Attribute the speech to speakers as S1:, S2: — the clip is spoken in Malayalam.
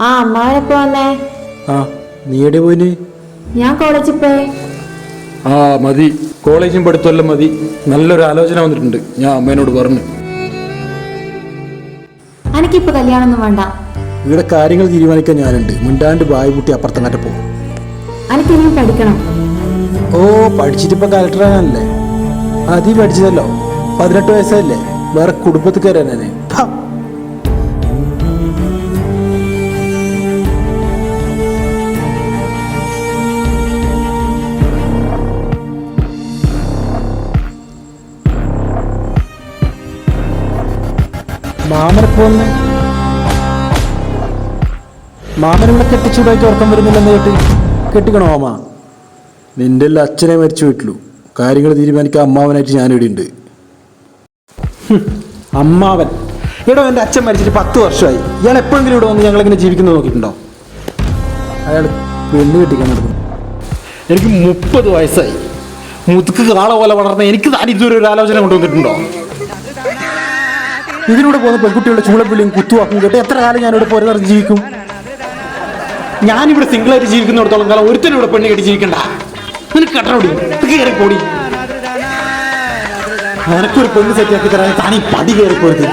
S1: ആ അമ്മാവനെപ്പോ വന്നേ.
S2: ആ നീ എവിടെ പോയിന്?
S1: ഞാൻ കോളേജിൽ പോയി.
S2: ആ മതി. കോളേജും പഠിത്തമെല്ലാം മതി. നല്ലൊരു ആലോചന വന്നിട്ടുണ്ട്. ഞാൻ അമ്മേനോട് പറഞ്ഞു.
S1: എനിക്കിപ്പോ കല്യാണമൊന്നും വേണ്ട.
S2: ഇവിടെ കാര്യങ്ങൾ തീരുമാനിക്കാൻ ഞാനുണ്ട്. മുണ്ടാണ്ട് ബായ് കുട്ടി അപ്പുറത്തങ്ങാട്ട് പോകും
S1: എനിക്ക് ഇനിയും പഠിക്കണം.
S2: ഓ പഠിച്ചിട്ടിപ്പോ കലക്ടറാനല്ലേ അതീ പഠിച്ചതല്ലോ. പതിനെട്ട് വയസ്സല്ലേ വേറെ കുടുംബത്തിൽ മാമനപ്പോ വന്നേ മാമനുള്ള കെട്ടിച്ചൂടായിട്ട് ഉറക്കം വരുന്നില്ലെന്ന് കേട്ട് കെട്ടിക്കണോ മാമ? നിന്റെ എല്ലാം അച്ഛനെ മരിച്ചു വീട്ടിലു കാര്യങ്ങൾ തീരുമാനിക്കാൻ അമ്മാവനായിട്ട് ഞാനിവിടെ ഉണ്ട്. അമ്മാവൻ. ഇവിടെ എന്റെ അച്ഛൻ മരിച്ചിട്ട് പത്ത് വർഷമായി. ഇയാൾ എപ്പോഴെങ്കിലും ഇവിടെ വന്ന് ഞങ്ങളിങ്ങനെ ജീവിക്കുന്നത് നോക്കിയിട്ടുണ്ടോ? അയാൾ പെണ്ണ് കെട്ടിക്കാൻ നടക്കുന്നു എനിക്ക് മുപ്പത് വയസ്സായി. മുതുക്ക് കാള പോലെ വളർന്ന എനിക്ക് താൻ ഇതുവരെ ഒരു ആലോചന കൊണ്ടുവന്നിട്ടുണ്ടോ? ഇതിലൂടെ പോകുന്ന പെൺകുട്ടികളുടെ ചൂളപ്പിള്ളിയും കുത്തുവാക്കും കേട്ട് എത്ര കാലം ഞാനിവിടെ പോരെ നടന്ന് ജീവിക്കും? ഞാനിവിടെ സിംഗിളായിട്ട് ജീവിക്കുന്നിടത്തോളം കാലം ഒരുത്തനും ഇവിടെ പെണ്ണ് കെട്ടി ജീവിക്കണ്ട. നിനക്ക് കട്ടറോടി കയറി പോടി. നിനക്കൊരു പെണ്ണ് സെറ്റാക്കി തരാൻ താനീ പടി കയറി പോരുത്